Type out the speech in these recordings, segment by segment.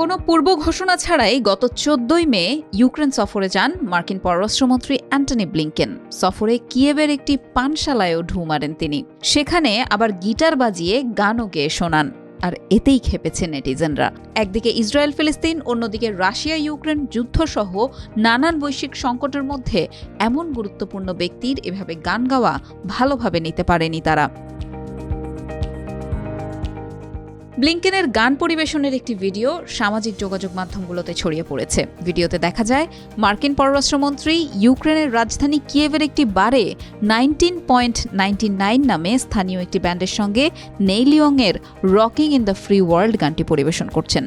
কোনো পূর্ব ঘোষণা ছাড়াই গত চোদ্দই মে ইউক্রেন সফরে যান মার্কিন পররাষ্ট্রমন্ত্রী অ্যান্টনি ব্লিংকেন। সফরে কিয়েভের একটি পানশালায়ও ঢু মারেন তিনি। সেখানে আবার গিটার বাজিয়ে গানও গেয়ে শোনান, আর এতেই খেপেছে নেটিজেনরা। একদিকে ইসরায়েল, ফিলিস্তিন, অন্যদিকে রাশিয়া, ইউক্রেন যুদ্ধসহ নানান বৈশ্বিক সংকটের মধ্যে এমন গুরুত্বপূর্ণ ব্যক্তির এভাবে গান গাওয়া ভালোভাবে নিতে পারেনি তারা। ব্লিংকেনের গান পরিবেশনের একটি ভিডিও সামাজিক যোগাযোগ মাধ্যমগুলোতে ছড়িয়ে পড়েছে। ভিডিওতে দেখা যায়, মার্কিন পররাষ্ট্রমন্ত্রী ইউক্রেনের রাজধানী কিয়েভের একটি বারে নাইনটিন পয়েন্ট নাইন নামে স্থানীয় একটি ব্যান্ডের সঙ্গে নেইলিয়ংয়ের rocking in the free world গানটি পরিবেশন করছেন।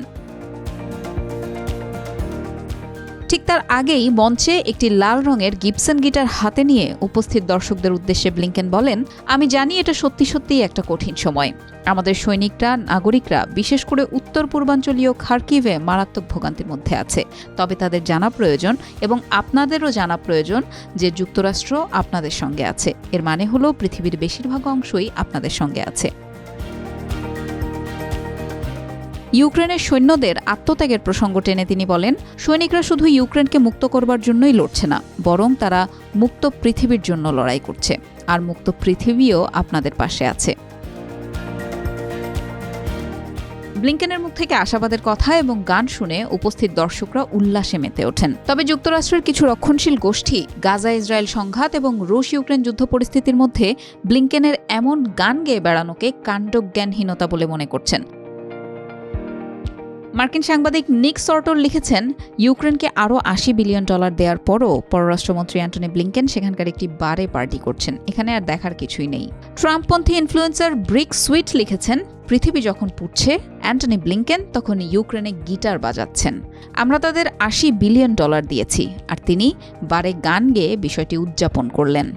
ঠিক তার আগেই মঞ্চে একটি লাল রঙের গিবসন গিটার হাতে নিয়ে উপস্থিত দর্শকদের উদ্দেশ্যে ব্লিংকেন বলেন, আমি জানি এটা সত্যি সত্যিই একটা কঠিন সময়। আমাদের সৈনিকরা, নাগরিকরা, বিশেষ করে উত্তর পূর্বাঞ্চলীয় খার্কিভে মারাত্মক ভোগান্তির মধ্যে আছে। তবে তাদের জানা প্রয়োজন এবং আপনাদেরও জানা প্রয়োজন যে যুক্তরাষ্ট্র আপনাদের সঙ্গে আছে। এর মানে হলো পৃথিবীর বেশিরভাগ অংশই আপনাদের সঙ্গে আছে। ইউক্রেনের সৈন্যদের আত্মত্যাগের প্রসঙ্গ টেনে তিনি বলেন, সৈনিকরা শুধু ইউক্রেনকে মুক্ত করবার জন্যই লড়ছে না, বরং তারা মুক্ত পৃথিবীর জন্য লড়াই করছে। আর মুক্ত পৃথিবীও আপনাদের পাশে আছে। ব্লিংকেনের মুখ থেকে আশাবাদের কথা এবং গান শুনে উপস্থিত দর্শকরা উল্লাসে মেতে ওঠেন। তবে যুক্তরাষ্ট্রের কিছু রক্ষণশীল গোষ্ঠী, গাজা ইসরায়েল সংঘাত এবং রুশ ইউক্রেন যুদ্ধ পরিস্থিতির মধ্যে ব্লিংকেনের এমন গান গেয়ে বেড়ানোকে কাণ্ডজ্ঞানহীনতা বলে মনে করছেন। মার্কিন সাংবাদিক নিক সর্টর লিখেছেন, ইউক্রেনকে আরও আশি বিলিয়ন ডলার দেওয়ার পরও পররাষ্ট্রমন্ত্রী অ্যান্টনি ব্লিংকেন সেখানকার একটি বারে পার্টি করছেন। এখানে আর দেখার কিছুই নেই। ট্রাম্পপন্থী ইনফ্লুয়েন্সার ব্রিক সুইট লিখেছেন, পৃথিবী যখন পুড়ছে, অ্যান্টনি ব্লিংকেন তখন ইউক্রেনে গিটার বাজাচ্ছেন। আমরা তাদের আশি বিলিয়ন ডলার দিয়েছি। আর তিনি বারে গান গেয়ে বিষয়টি উদযাপন করলেন।